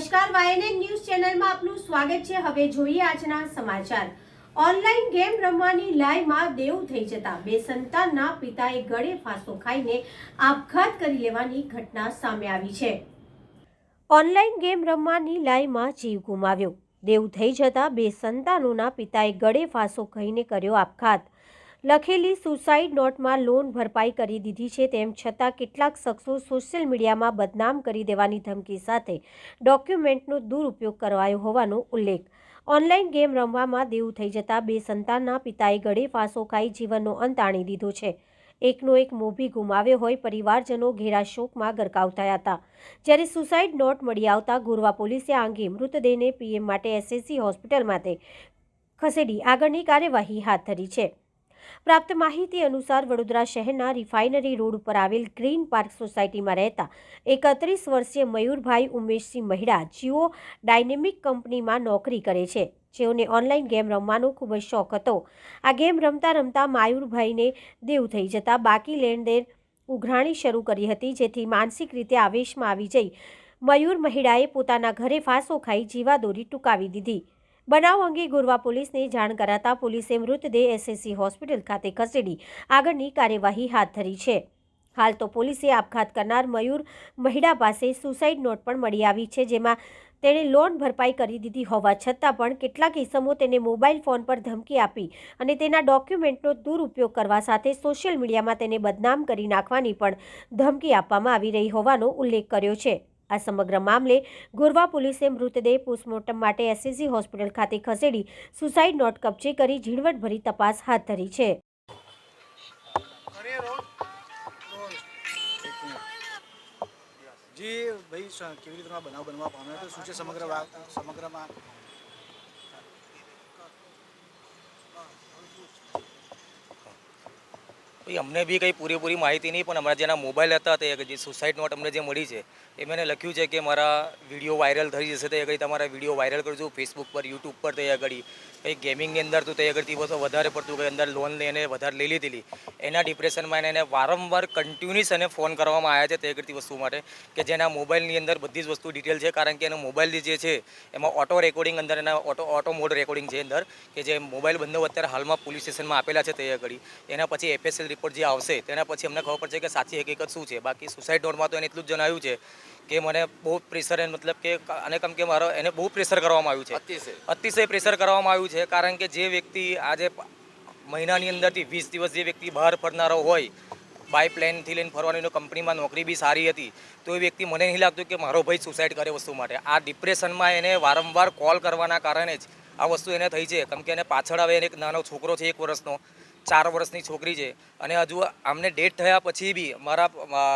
નમસ્કાર YNN news ચેનલમાં આપનું સ્વાગત છે. હવે જોઈએ આજના સમાચાર. ઓનલાઈન ગેમ રમવાની લાઈમાં દેવ થઈ જતા. બે સંતાનના પિતાએ ગળે ફાંસો ખાઈને આપઘાત કરી લેવાની ઘટના સામે આવી છે. ઓનલાઈન ગેમ રમવાની લાઈમાં જીવ ગુમાવ્યો. દેવ થઈ જતા બે સંતાનોના પિતાએ ગળે ફાંસો ખાઈને કર્યો આપઘાત. લખેલી સુસાઇડ નોટમાં લોન ભરપાઈ કરી દીધી છે, તેમ છતાં કેટલાક શખ્સો સોશિયલ મીડિયામાં બદનામ કરી દેવાની ધમકી સાથે ડોક્યુમેન્ટનો દુરુપયોગ કરવાયો હોવાનો ઉલ્લેખ. ઓનલાઈન ગેમ રમવામાં દેવું થઈ જતાં બે સંતાનના પિતાએ ગળે ફાંસો ખાઈ જીવનનો અંત આણી દીધો છે. એકનો એક મોભી ગુમાવ્યો હોય, પરિવારજનો ઘેરા શોકમાં ગરકાવ થયા હતા. જ્યારે સુસાઇડ નોટ મળી આવતા ગોરવા પોલીસે આ અંગે મૃતદેહને પીએમ માટે એસએસસી હોસ્પિટલ માટે ખસેડી આગળની કાર્યવાહી હાથ ધરી છે. પ્રાપ્ત માહિતી અનુસાર વડોદરા શહેરના રિફાઇનરી રોડ ઉપર આવેલ ગ્રીન પાર્ક સોસાયટીમાં રહેતા એકત્રીસ વર્ષીય મયુરભાઈ ઉમેશસિંહ મહિડા જીઓ ડાયનેમિક કંપનીમાં નોકરી કરે છે. જેઓને ઓનલાઈન ગેમ રમવાનો ખૂબ જ શોખ હતો. આ ગેમ રમતા રમતા માયુરભાઈને દેવ થઈ જતા બાકી લેણદેણ ઉઘરાણી શરૂ કરી હતી, જેથી માનસિક રીતે આવેશમાં આવી જઈ મયુર મહિડાએ પોતાના ઘરે ફાંસો ખાઈ જીવાદોરી ટૂંકાવી દીધી. બનાવ અંગે ગોરવા પોલીસને જાણ કરાતા પોલીસે મૃતદેહ એસએસસી હોસ્પિટલ ખાતે ખસેડી આગળની કાર્યવાહી હાથ ધરી છે. હાલ તો પોલીસે આપઘાત કરનાર મયુર મહિડા પાસે સુસાઇડ નોટ પણ મળી આવી છે, જેમાં તેણે લોન ભરપાઈ કરી દીધી હોવા છતાં પણ કેટલાક ઇસમો તેને મોબાઈલ ફોન પર ધમકી આપી અને તેના ડોક્યુમેન્ટનો દુરુપયોગ કરવા સાથે સોશિયલ મીડિયામાં તેને બદનામ કરી નાખવાની પણ ધમકી આપવામાં આવી રહી હોવાનો ઉલ્લેખ કર્યો છે. આ સમગ્ર મામલે ગોરવા પોલીસે મૃતદેહ પોસ્ટમોર્ટમ માટે એસસીસી હોસ્પિટલ ખાતે ખસેડી સુસાઇડ નોટ કબજે કરી ઝીણવટભરી તપાસ હાથ ધરી છે. જી, ભાઈ કેવી રીતે બનાવ બનવા પામ્યો હતો શું છે સમગ્ર સમગ્રમાં? ભાઈ, અમને બી કંઈ પૂરેપૂરી માહિતી નહીં, પણ અમારા જેના મોબાઈલ હતા તે જે સુસાઇડ નોટ અમને જે મળી છે, એ મેં લખ્યું છે કે મારા વીડિયો વાયરલ થઈ જશે, તે આગળ તમારા વીડિયો વાયરલ કરજો ફેસબુક પર યુટ્યુબ પર તે આગળ કંઈ ગેમિંગની અંદર તો તે આગળથી બસો વધારે પડતું કંઈ અંદર લોન લઈને વધારે લઈ લીધેલી એના ડિપ્રેશનમાં એને વારંવાર કન્ટિન્યુઅસ એને ફોન કરવામાં આવ્યા છે તે આગળથી વસ્તુ માટે, કે જેના મોબાઈલની અંદર બધી જ વસ્તુ ડિટેલ છે, કારણ કે એનો મોબાઈલ જે છે, એમાં ઓટો રેકોર્ડિંગ અંદર એના ઓટો ઓટો મોડ રેકોર્ડિંગ છે અંદર, કે જે મોબાઈલ બંને અત્યારે હાલમાં પોલીસ સ્ટેશનમાં આપેલા છે તે આગળ એના પછી એફએસએલ રિપોર્ટ જે આવશે તેના પછી અમને ખબર પડશે કે સાચી હકીકત શું છે. બાકી સુસાઇડ નોટમાં તો એને એટલું જ જણાવ્યું છે કે મને બહુ પ્રેશર મતલબ કે અને કેમ કે મારો એને બહુ પ્રેશર કરવામાં આવ્યું છે. અતિશય. પ્રેશર કરવામાં આવ્યું છે કારણ કે જે વ્યક્તિ આજે મહિનાની અંદરથી વીસ દિવસ જે વ્યક્તિ બહાર ફરનારો હોય બાય પ્લેનથી લઈને ફરવાની કંપનીમાં નોકરી બી સારી હતી તો એ વ્યક્તિ મને નહીં લાગતું કે મારો ભાઈ સુસાઇડ કરે વસ્તુ માટે. આ ડિપ્રેશનમાં એને વારંવાર કોલ કરવાના કારણે જ આ વસ્તુ એને થઈ છે. કેમ કે એને પાછળ આવે એને એક નાનો છોકરો છે એક વર્ષનો. ચાર વર્ષની છોકરી છે. અને હજુ આમને ડેટ થયા પછી બી મારા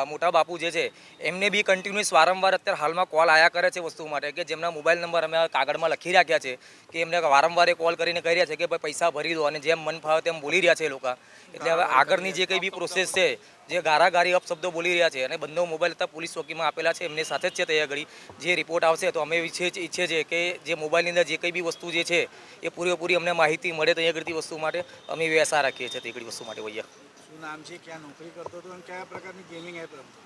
મોટા બાપુ જે છે, એમને બી કન્ટિન્યુઅસ વારંવાર અત્યારે હાલમાં કોલ આયા કરે છે વસ્તુ માટે કે જેમના મોબાઈલ નંબર અમે કાગળમાં લખી રાખ્યા છે કે એમને વારંવાર એ કોલ કરીને કહી રહ્યા છે કે ભાઈ પૈસા ભરી દો અને જેમ મન ફાવે તેમ બોલી રહ્યા છે એ લોકો. એટલે હવે આગળની જે કંઈ બી પ્રોસેસ છે જે ગારાગારી અપશબ્દો બોલી રહ્યા છે અને બંને મોબાઈલ હતા પોલીસ ચોકીમાં આપેલા છે, એમની સાથે જ છે તૈયાર ઘડી જે રિપોર્ટ આવશે તો અમે ઈચ્છે ઈચ્છે છે કે જે મોબાઈલની અંદર જે કંઈ બી વસ્તુ જે છે, એ પૂરેપૂરી અમને માહિતી મળે તૈયાર એ વસ્તુ માટે અમે એવી રાખીએ છીએ તે વસ્તુ માટે ભૈયા શું નામ છે? ક્યાં નોકરી કરતો હતો અને કયા પ્રકારની ગેમિંગ એપ રમતો?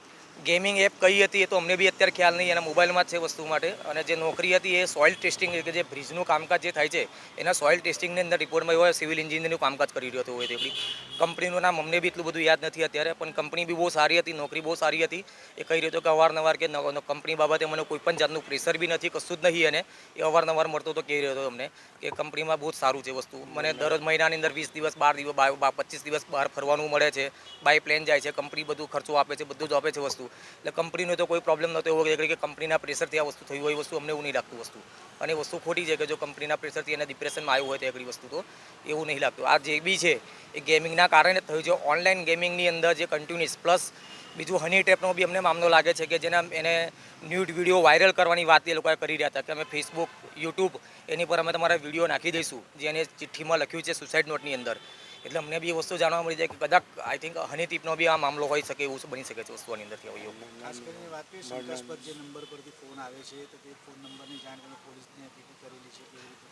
ગેમિંગ એપ કઈ હતી એ તો અમને બી અત્યારે ખ્યાલ નહીં એના મોબાઈલમાં જ છે વસ્તુ માટે. અને જે નોકરી હતી એ સોઇલ ટેસ્ટિંગ કે જે બ્રિજનું કામકાજ જે થાય છે, એના સોઇલ ટેસ્ટિંગની અંદર રિપોર્ટમાં હોય સિવિલ એન્જિનિયરનું કામકાજ કરી રહ્યો હતો હોય તેવી. કંપનીનું નામ અમને બી એટલું બધું યાદ નથી અત્યારે, પણ કંપની બી બહુ સારી હતી, નોકરી બહુ સારી હતી. એ કહી રહ્યો હતો કે અવારનવાર કે કંપની બાબતે મને કોઈ પણ જાતનું પ્રેશર બી નથી, કશું જ નહીં એને એ અવારનવાર મળતો તો કહી રહ્યો હતો અમને કે કંપનીમાં બહુ સારું છે વસ્તુ. મને દરરોજ મહિનાની અંદર વીસ દિવસ, બાર દિવસ પચીસ દિવસ બહાર ફરવાનું મળે છે, બાય પ્લેન જાય છે, કંપની બધું ખર્ચો આપે છે, બધું જ આપે છે વસ્તુ. એટલે કંપનીનો તો કોઈ પ્રોબ્લેમ નહોતો. એવો કે કંપનીના પ્રેશરથી આ વસ્તુ થયું હોય વસ્તુ અમને એવું નહીં લાગતું વસ્તુ. અને વસ્તુ ખોટી છે કે જો કંપનીના પ્રેશરથી એને ડિપ્રેશનમાં આવ્યું હોય તો એકડી વસ્તુ તો એવું નહીં લાગતું. આ જે બી છે, એ ગેમિંગના કારણે થયું છે. ઓનલાઈન ગેમિંગની અંદર જે કન્ટિન્યુઅસ પ્લસ બીજું હની ટેપનો બી અમને મામલો લાગે છે કે જેના એને ન્યૂડ વીડિયો વાયરલ કરવાની વાત એ લોકોએ કરી રહ્યા હતા કે અમે ફેસબુક યુટ્યુબ એની પર અમે તમારા વીડિયો નાખી દઈશું. જે એને ચિઠ્ઠીમાં લખ્યું છે સુસાઇડ નોટની અંદર. એટલે અમને બી એ વસ્તુ જાણવા મળી જાય કે કદાચ આઈ થિંક હની ટીપનો બી આ મામલો હોઈ શકે એવું બની શકે છે વસ્તુની અંદરથી આવી ખાસ કરીને વાત કરીએ શંકાસ્પદ જે નંબર પરથી ફોન આવે છે તો તે ફોન નંબરની જાણ તમે પોલીસને કરેલી છે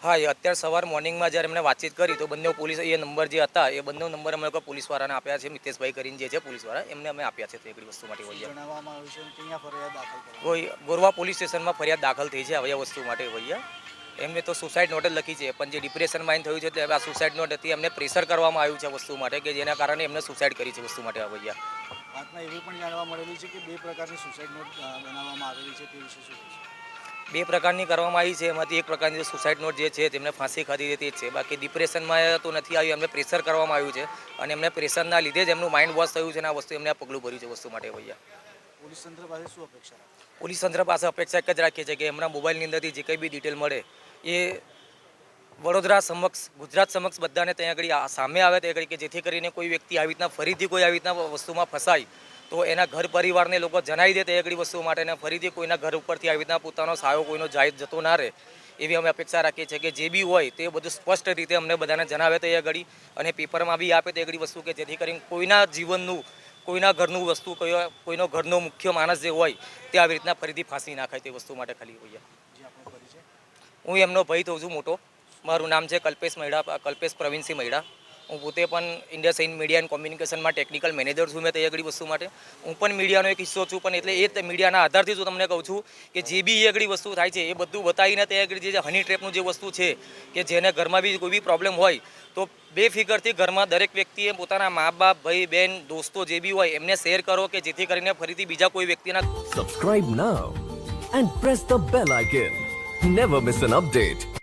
હા એ અત્યારે સવાર મોર્નિંગમાં જ્યારે એમને વાતચીત કરી તો બંને પોલીસ એ નંબર જે હતા એ બંને નંબર અમે લોકો પોલીસવાળાને આપ્યા છે મિતેશભાઈ કરીને જે છે પોલીસવાળા એમને અમે આપ્યા છે તે એકડી વસ્તુ માટે વૈયા ગોરવા પોલીસ સ્ટેશનમાં ફરિયાદ દાખલ થઈ છે આવી વસ્તુ માટે વૈયા એમને તો સુસાઇડ નોટ જ લખી છે. પણ જે ડિપ્રેશન માઇન્ડ થયું છે તે આ સુસાઇડ નોટ હતી એમને પ્રેશર કરવામાં આવ્યું છે વસ્તુ માટે કે જેના કારણે એમને સુસાઇડ કરી છે વસ્તુ માટે આ વૈયા. વાતમાં એવું પણ જાણવા મળેલું છે કે બે પ્રકારની સુસાઇડ નોટ બનાવવામાં આવેલી છે તે વિશે શું બે પ્રકારની કરવામાં આવી છે. એમાંથી એક પ્રકારની સુસાઇડ નોટ જે છે તેમને ફાંસી ખાધી હતી જ છે. બાકી ડિપ્રેશનમાં તો નથી આવ્યું. એમને પ્રેશર કરવામાં આવ્યું છે. અને એમને પ્રેશરના લીધે જ એમનું માઇન્ડ વોશ થયું છે અને આ વસ્તુ એમને આ પગલું ભર્યું છે વસ્તુ માટે ભૈયા પોલીસ તંત્ર પાસે શું અપેક્ષા પોલીસ તંત્ર પાસે અપેક્ષા એક જ રાખીએ છીએ કે એમના મોબાઈલની અંદરથી જે કંઈ બી ડિટેલ મળે, એ વડોદરા સમક્ષ, ગુજરાત સમક્ષ બધાને ત્યાં આગળ સામે આવે ત્યાં આગળ કે જેથી કરીને કોઈ વ્યક્તિ આવી રીતના, ફરીથી કોઈ આવી રીતના વસ્તુમાં ફસાય, તો એના ઘર પરિવારને લોકો જણાવી દે તે આગળ વસ્તુ માટે અને ફરીથી કોઈના ઘર ઉપરથી આવી રીતના પોતાનો સાયો કોઈનો જાય જતો ના રહે, એવી અમે અપેક્ષા રાખીએ છીએ કે જે બી હોય તે બધું સ્પષ્ટ રીતે અમને બધાને જણાવે તે આગળ અને પેપરમાં બી આપે તે આગળ વસ્તુ કે જેથી કરીને કોઈના જીવનનું કોઈના ઘરનું વસ્તુ કયો કોઈનો ઘરનો મુખ્ય માણસ જે હોય તે આવી રીતના ફરીથી ફાંસી નાખાય તે વસ્તુ માટે ખાલી હોઈએ હું એમનો ભાઈ થઉં છું મોટો. મારું નામ છે કલ્પેશ મહિડા કલ્પેશ પ્રવીણસિંહ મહિડા હું પોતે પણ ઇન્ડિયા સાઇન મીડિયા એન્ડ કોમ્યુનિકેશનમાં ટેકનિકલ મેનેજર છું, મેં તે આગળ વસ્તુ માટે. હું પણ મીડિયાનો એક હિસ્સો છું, પણ એટલે એ મીડિયાના આધારથી હું તમને કહું છું કે જે બી એ આગળ વસ્તુ થાય છે, એ બધું બતાવીને તે આગળ જે હની ટ્રેપનું જે વસ્તુ છે, કે જેને ઘરમાં બી કોઈ બી પ્રોબ્લેમ હોય, તો બે ફિગરથી ઘરમાં દરેક વ્યક્તિએ પોતાના મા બાપ, ભાઈ બહેન દોસ્તો જે બી હોય, એમને શેર કરો કે જેથી કરીને ફરીથી બીજા કોઈ વ્યક્તિના subscribe now and press the bell icon never miss an update.